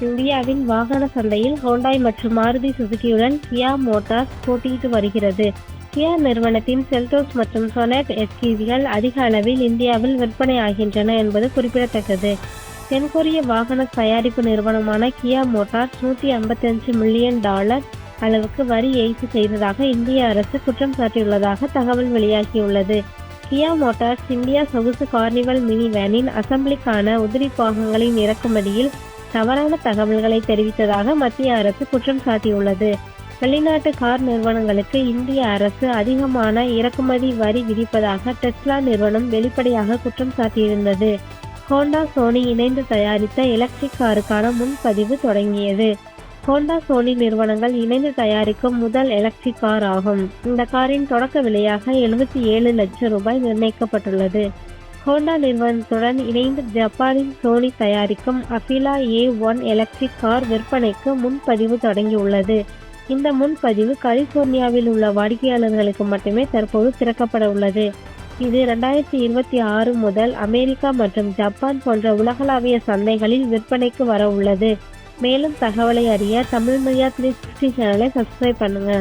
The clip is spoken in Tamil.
இந்தியாவின் வாகன சந்தையில் ஹோண்டாய் மற்றும் மாருதி சுசுகியுடன் கியா மோட்டார்ஸ் போட்டியிட்டு வருகிறது. கியா நிறுவனத்தின் செல்டோஸ் மற்றும் சொனட் எஸ்கிவிகள் அதிக அளவில் இந்தியாவில் விற்பனை ஆகின்றன என்பது குறிப்பிடத்தக்கது. தென்கொரிய வாகன தயாரிப்பு நிறுவனமான கியா மோட்டார்ஸ் நூற்றி ஐம்பத்தஞ்சு மில்லியன் டாலர் அளவுக்கு வரி ஏய்ப்பு செய்ததாக இந்திய அரசு குற்றம் சாட்டியுள்ளதாக தகவல் வெளியாகியுள்ளது. கியா மோட்டார்ஸ் இந்தியா சொகுசு கார்னிவல் மினி வேனின் அசம்பிளிக்கான உதிரி பாகங்களின் இறக்குமதியில் தவறான தகவல்களை தெரிவித்ததாக மத்திய அரசு குற்றம் சாட்டியுள்ளது. வெளிநாட்டு கார் நிறுவனங்களுக்கு இந்திய அரசு அதிகமான இறக்குமதி வரி விதிப்பதாக டெஸ்லா நிறுவனம் வெளிப்படையாக குற்றம் சாட்டியிருந்தது. ஹோண்டா சோனி இணைந்து தயாரித்த எலக்ட்ரிக் காருக்கான முன்பதிவு தொடங்கியது. ஹோண்டா சோனி நிறுவனங்கள் இணைந்து தயாரிக்கும் முதல் எலக்ட்ரிக் கார் ஆகும். இந்த காரின் தொடக்க விலையாக எழுபத்தி ஏழு லட்சம் ரூபாய் நிர்ணயிக்கப்பட்டுள்ளது. ஹோண்டா நிறுவனத்துடன் இணைந்து ஜப்பானின் சோனி தயாரிக்கும் Afeela A one electric car விற்பனைக்கு முன்பதிவு தொடங்கியுள்ளது. இந்த முன்பதிவு கலிபோர்னியாவில் உள்ள வாடிக்கையாளர்களுக்கு மட்டுமே தற்போது திறக்கப்பட உள்ளது. இது ரெண்டாயிரத்தி இருபத்தி ஆறு முதல் அமெரிக்கா மற்றும் ஜப்பான் போன்ற உலகளாவிய சந்தைகளில் விற்பனைக்கு வர உள்ளது. மேலும் தகவலை அறிய தமிழ் மரியா த்ரீ சிக்ஸ்டி சேனலை சப்ஸ்கிரைப் பண்ணுங்க.